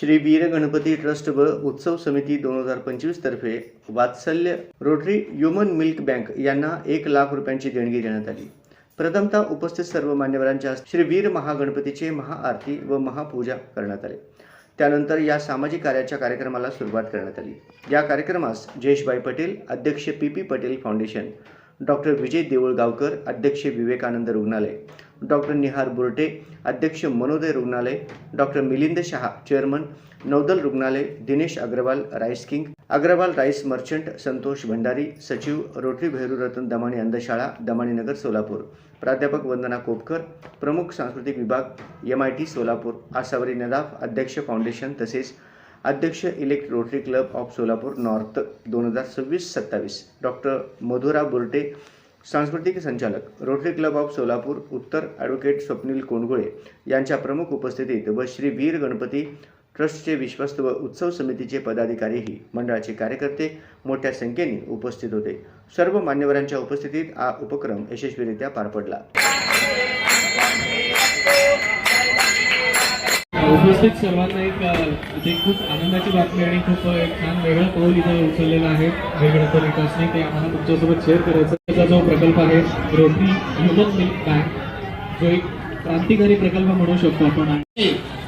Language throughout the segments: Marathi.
श्री वीर गणपती ट्रस्ट व उत्सव समिती दोन हजार पंचवीस तर्फे Vatsalya rotary human milk bank यांना एक लाख रुपयांची देणगी देण्यात आली. प्रथमतः उपस्थित सर्व मान्यवरांच्या श्री वीर महागणपतीचे महाआरती व महापूजा करण्यात आले. त्यानंतर या सामाजिक कार्याच्या कार्यक्रमाला सुरुवात करण्यात आली. या कार्यक्रमास जयेशभाई पटेल अध्यक्ष P P Patel Foundation doctor Vijay Deulgaonkar अध्यक्ष विवेकानंद रुग्णालय. डॉक्टर निहार बुरटे अध्यक्ष मनोदय रुग्णालय. Doctor Milind Shah chairman. नौदल रुग्णालय Dinesh Agarwal rice king. Agarwal rice merchant Santosh Bhandari सचिव रोटरी भैरूरत्न दमाणी अंधशाळा दमाणीनगर सोलापूर. प्राध्यापक वंदना कोपकर प्रमुख सांस्कृतिक विभाग M I T Solapur. Asawari Nadaf अध्यक्ष फाउंडेशन तसेच अध्यक्ष elect Rotary Club of Solapur North दोन हजार सव्वीस सत्तावीस. डॉक्टर मधुरा बुर्टे सांस्कृतिक संचालक. रोटरी क्लब ऑफ सोलापूर उत्तर ॲडव्होकेट स्वप्नील कोंडगुळे यांच्या प्रमुख उपस्थितीत व श्री वीर गणपती ट्रस्टचे विश्वस्त व उत्सव समितीचे पदाधिकारीही मंडळाचे कार्यकर्ते मोठ्या संख्येने उपस्थित होते. सर्व मान्यवरांच्या उपस्थितीत हा उपक्रम यशस्वीरित्या पार पडला. उपस्थित सर्वांना एक अ, इथे खूप आनंदाची बातमी आणि खूप एक छान वेगळं पाऊल इथं उचललेलं आहे. वेगळं तर विकासने ते आम्हाला तुमच्यासोबत शेअर करायचं त्याचा जो प्रकल्प आहे रोटरी ह्युमन मिल्क बँक जो एक क्रांतिकारी प्रकल्प म्हणू शकतो आपण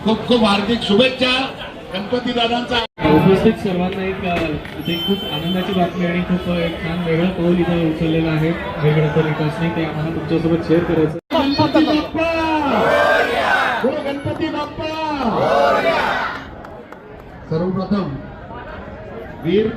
खूप खूप हार्दिक शुभेच्छा गणपती दादांचा. उपस्थित सर्वांना एक अ, इथे खूप आनंदाची बातमी आणि खूप एक छान वेगळं पाऊल इथं उचललेलं आहे. वेगळं तर विकासने ते आम्हाला तुमच्यासोबत शेअर करायचं Glória! Serão o Vir.